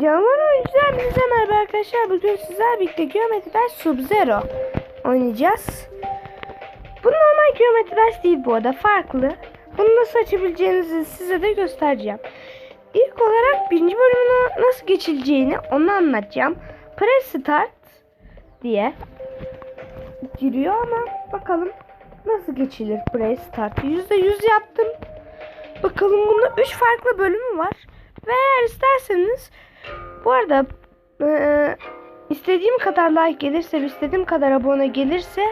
Canlar oyuncular bize merhaba arkadaşlar. Bugün sizler birlikte Geometry Dash Sub-Zero oynayacağız. Bu normal Geometry Dash değil bu arada farklı. Bunu nasıl açabileceğinizi size de göstereceğim. İlk olarak birinci bölümünü nasıl geçileceğini onu anlatacağım. Press Start diye giriyor ama bakalım nasıl geçilir Press Start. %100 yaptım. Bakalım bunda 3 farklı bölümü var. Ve eğer isterseniz bu arada eee, istediğim kadar like gelirse istediğim kadar abone gelirse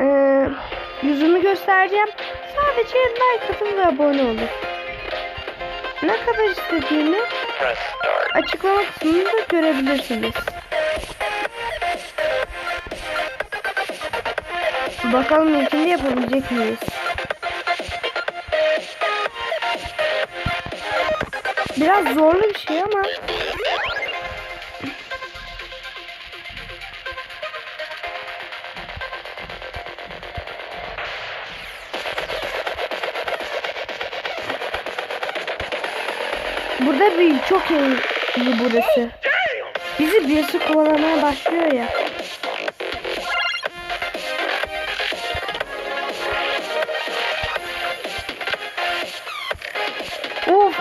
eee, yüzümü göstereceğim. Sadece like atın ve abone olun. Ne kadar istediğimi açıklama kısmında görebilirsiniz. Bakalım ilkini yapabilecek miyiz? Biraz zorlu bir şey ama Burada bir çok iyi, burası. Bizi birisi kovalamaya başlıyor ya.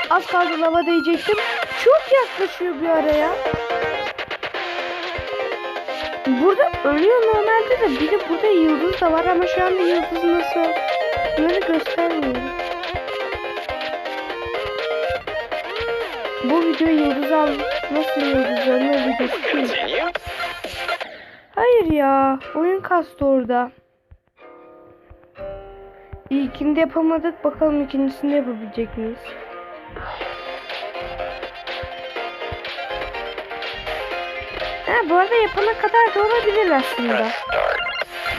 Az kaldı lava değecektim. Çok yaklaşıyor bir araya. Burada ölüyor normalde de bir de burada yıldız da var ama şu anda yıldız nasıl? Bunları göstermiyor. Bu video yıldız al nasıl yıldızlarını videosu değil. Continue. Hayır ya. Oyun kastı orada. İlkinde yapamadık. Bakalım ikincisinde yapabilecek miyiz? Ha, bu arada yapana kadar da olabilir aslında.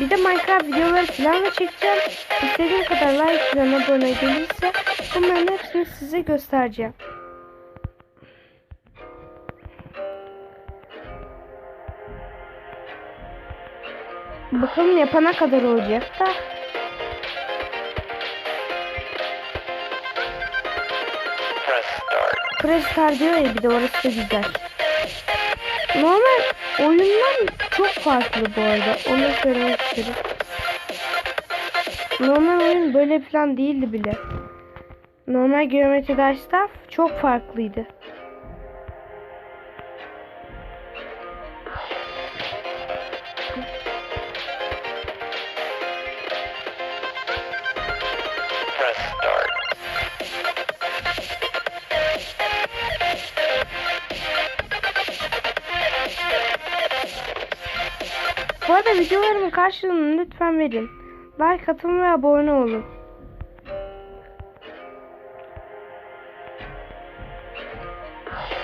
Bir de Minecraft videoları falan da çekeceğim. İstediğim kadar like falan abone gelirse bunların hepsini size göstereceğim. Bakalım yapana kadar olacak da. Prestar diyor ya bir de orası da güzel. Normal oyundan çok farklı bu arada. Onu söylemek istedim. Normal oyun böyle plan değildi bile. Normal Geometry Dash Stuff çok farklıydı. Videolarımın karşılığını lütfen verin. Like atın ve abone olun.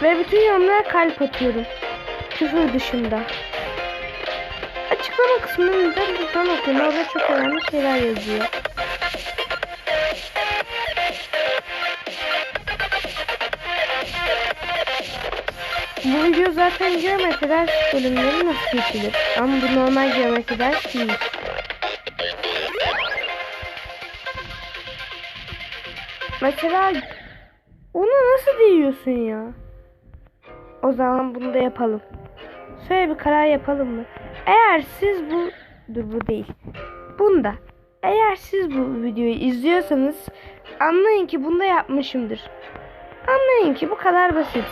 Ve bütün yorumlara kalp atıyorum. Küfür dışında. Açıklama kısmında lütfen okuyun. Orada çok önemli şeyler yazıyor. Bu video zaten geometri ders bölümleri nasıl geçilir? Ama bu normal geometri ders değil. Mesela onu nasıl diyorsun ya? O zaman bunu da yapalım. Şöyle bir karar yapalım mı? Eğer siz bu... Dur bu değil. Bunda. Eğer siz bu videoyu izliyorsanız anlayın ki bunda yapmışımdır. Anlayın ki bu kadar basit.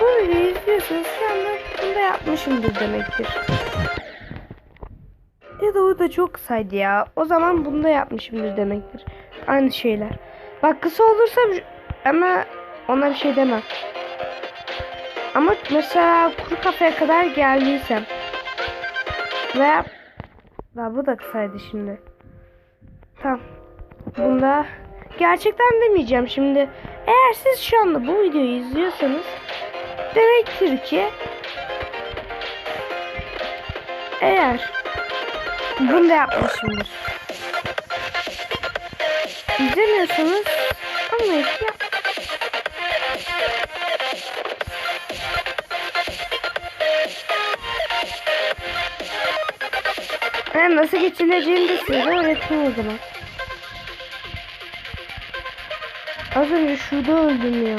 Bu videoyu izliyorsanız şu anda bunda yapmışımdır demektir. Ya da da çok kısaydı ya. O zaman bunda yapmışımdır demektir. Aynı şeyler. Bak kısa olursa ama ona bir şey demem. Ama mesela kuru kafaya kadar geldiysem veya daha bu da kısaydı şimdi. Tamam. Bunda gerçekten demeyeceğim şimdi. Eğer siz şu anda bu videoyu izliyorsanız demektir ki eğer bunu da yapmışımdır. İzlemiyorsanız anlayın ki yap- Ben nasıl geçileceğini de size öğreteyim o zaman. Az önce şurada öldüm ya.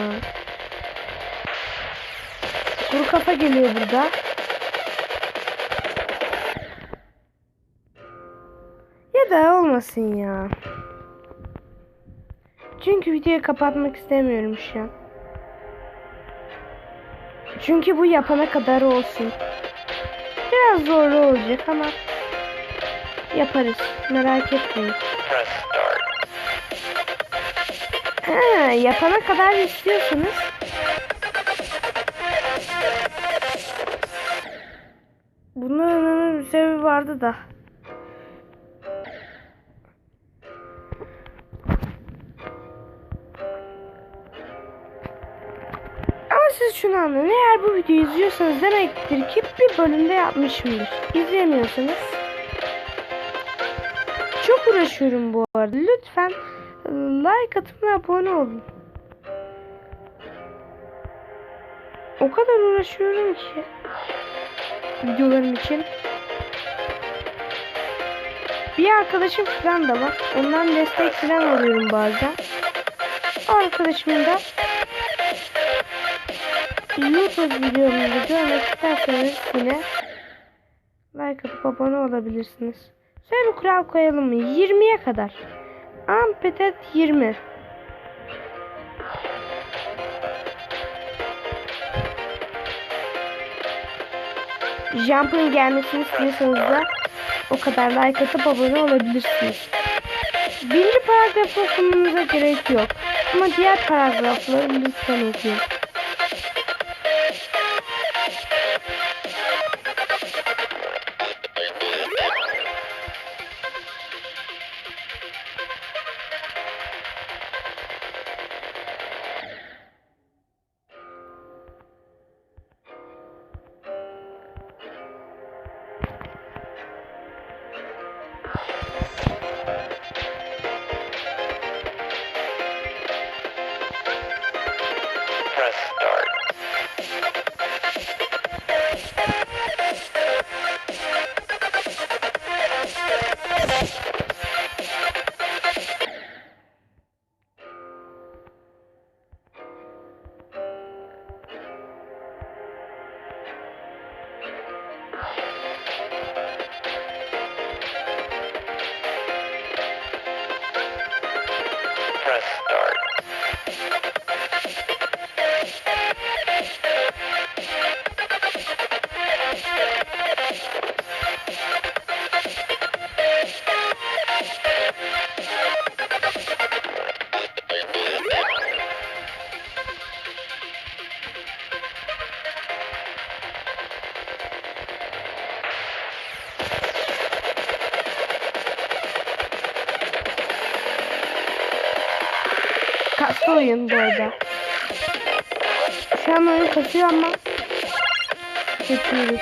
Kuru kafa geliyor burada. Ya da olmasın ya. Çünkü videoyu kapatmak istemiyorum şu an. Çünkü bu yapana kadar olsun. Biraz zorlu olacak ama yaparız. Merak etmeyin. Ha, yapana kadar istiyorsanız vardı da. Ama siz şunu anlayın. Eğer bu videoyu izliyorsanız demektir ki bir bölümde yapmışımdır. İzlemiyorsanız çok uğraşıyorum bu arada. Lütfen e, like atın ve abone olun. O kadar uğraşıyorum ki videolarım için. Bir arkadaşım falan da var. Ondan destek falan alıyorum bazen. O arkadaşımın da YouTube videomuzu görmek isterseniz yine like atıp abone olabilirsiniz. Şöyle bir kural koyalım mı? 20'ye kadar. Ampetet 20. Jump'ın gelmesini istiyorsanız da o kadar like atıp abone olabilirsiniz. Birinci paragrafı okumanıza gerek yok. Ama diğer paragrafları lütfen okuyun. Yeah. Kaslı oyun bu arada. Şu an oyun kasıyor ama geçiyoruz.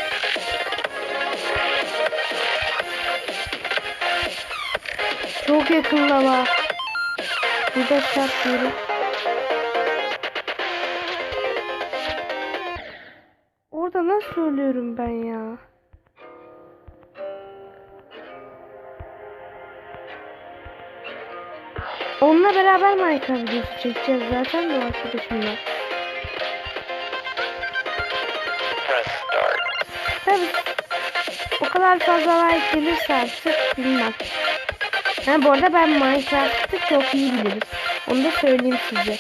Çok yakında var. Burada şart diyorum. Orada nasıl ölüyorum ben ya? Onunla beraber Minecraft videosu çekeceğiz zaten de arkadaşımla. Tabii o kadar fazla like gelirse artık bilmem. Ha, bu arada ben Minecraft'ı çok iyi bilirim. Onu da söyleyeyim size.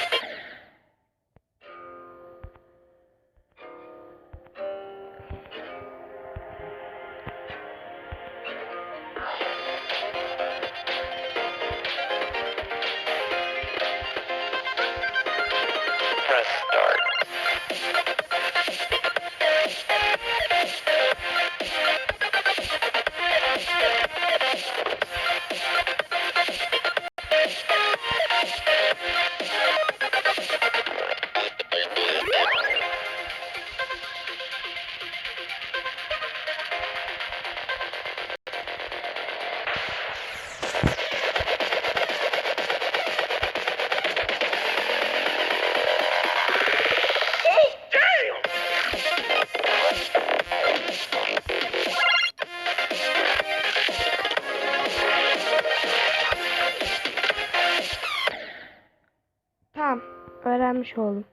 Öğrenmiş oldum.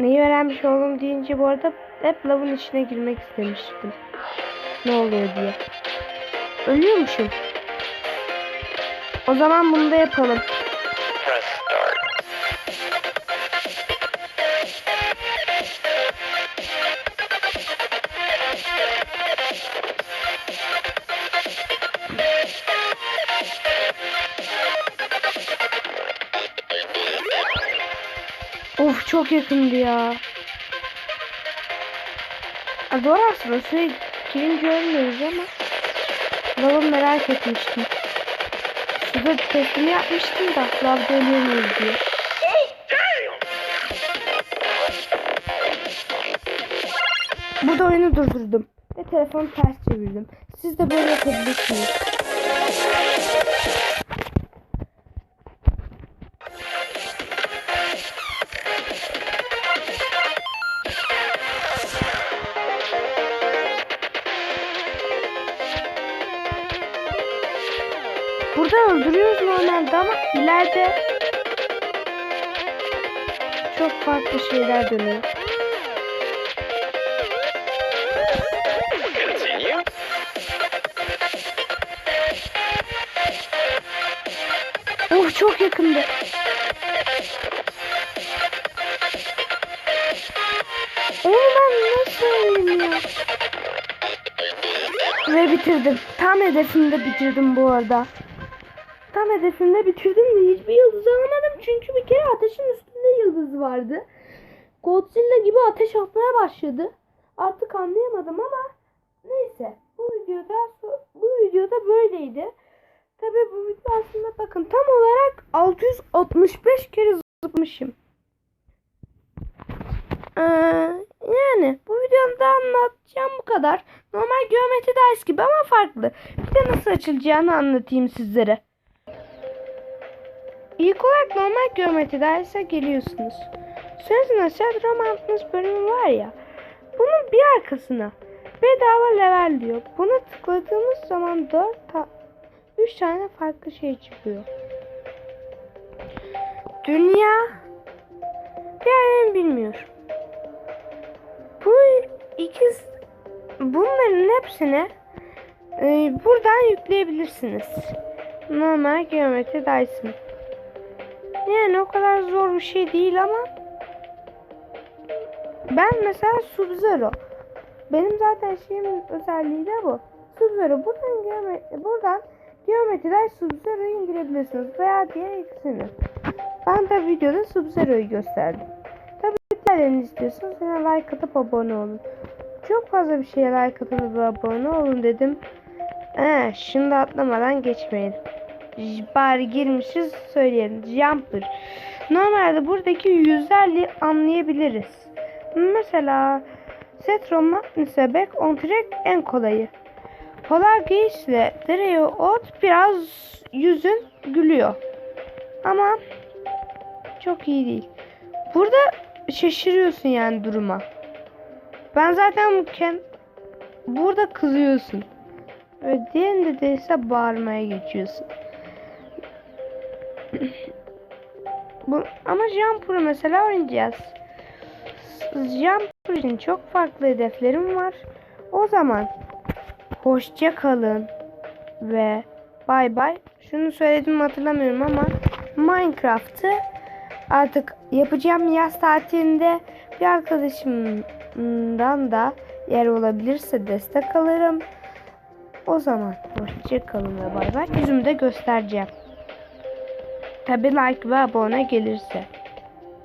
Neyi öğrenmiş oldum deyince bu arada hep lavın içine girmek istemiştim. Ne oluyor diye. Ölüyormuşum. O zaman bunu da yapalım. Press çok yakındı ya. Ha, doğru aslında suya girince ölmüyoruz ama lavı merak etmiştim. Suda testini yapmıştım da lavda ölüyor muyuz diye. Burada oyunu durdurdum ve telefonu ters çevirdim. Siz de böyle yapabilirsiniz. Burada öldürüyoruz normalde ama ileride çok farklı şeyler dönüyor. Oh çok yakındı. Onu ben nasıl öldüm ya? Ve bitirdim. Tam hedefimde bitirdim bu arada. Tam hedefimde bitirdim de hiçbir yıldız alamadım. Çünkü bir kere ateşin üstünde yıldız vardı. Godzilla gibi ateş atmaya başladı. Artık anlayamadım ama neyse. Bu videoda bu videoda böyleydi. Tabi bu video aslında bakın tam olarak 665 kere zıplamışım. Ee, yani bu videomda anlatacağım bu kadar. Normal geometri ders gibi ama farklı. Bir de nasıl açılacağını anlatayım sizlere. İlk olarak normal geometri derse geliyorsunuz. Sonrasında Set Romantness bölümü var ya. Bunun bir arkasına bedava level diyor. Buna tıkladığımız zaman 4 ta 3 tane farklı şey çıkıyor. Dünya diğerini bilmiyorum. Bu ikiz bunların hepsini e, buradan yükleyebilirsiniz. Normal geometri Dyson. Yani o kadar zor bir şey değil ama ben mesela Sub-Zero benim zaten şeyimin özelliği de bu. Sub-Zero buradan geometri, buradan geometriden Sub-Zero'yu indirebilirsiniz veya diğer ikisini. Ben de videoda Sub-Zero'yu gösterdim. Tabii diğerlerini istiyorsanız yine like atıp abone olun. Çok fazla bir şeye like atıp abone olun dedim. Ee, şimdi atlamadan geçmeyelim. Bari girmişiz söyleyelim. Jumper. Normalde buradaki yüzlerle anlayabiliriz. Mesela Setron Nisebek on track en kolayı. Polar Gaze ile Dreo Ot biraz yüzün gülüyor. Ama çok iyi değil. Burada şaşırıyorsun yani duruma. Ben zaten burada kızıyorsun. Ve diğerinde de ise bağırmaya geçiyorsun. Bu, ama Jumper'ı mesela oynayacağız. Jumper için çok farklı hedeflerim var. O zaman hoşça kalın ve bay bay. Şunu söyledim hatırlamıyorum ama Minecraft'ı artık yapacağım yaz tatilinde bir arkadaşımdan da yer olabilirse destek alırım. O zaman hoşça kalın ve bay bay. Yüzümü de göstereceğim. Tabi like ve abone gelirse.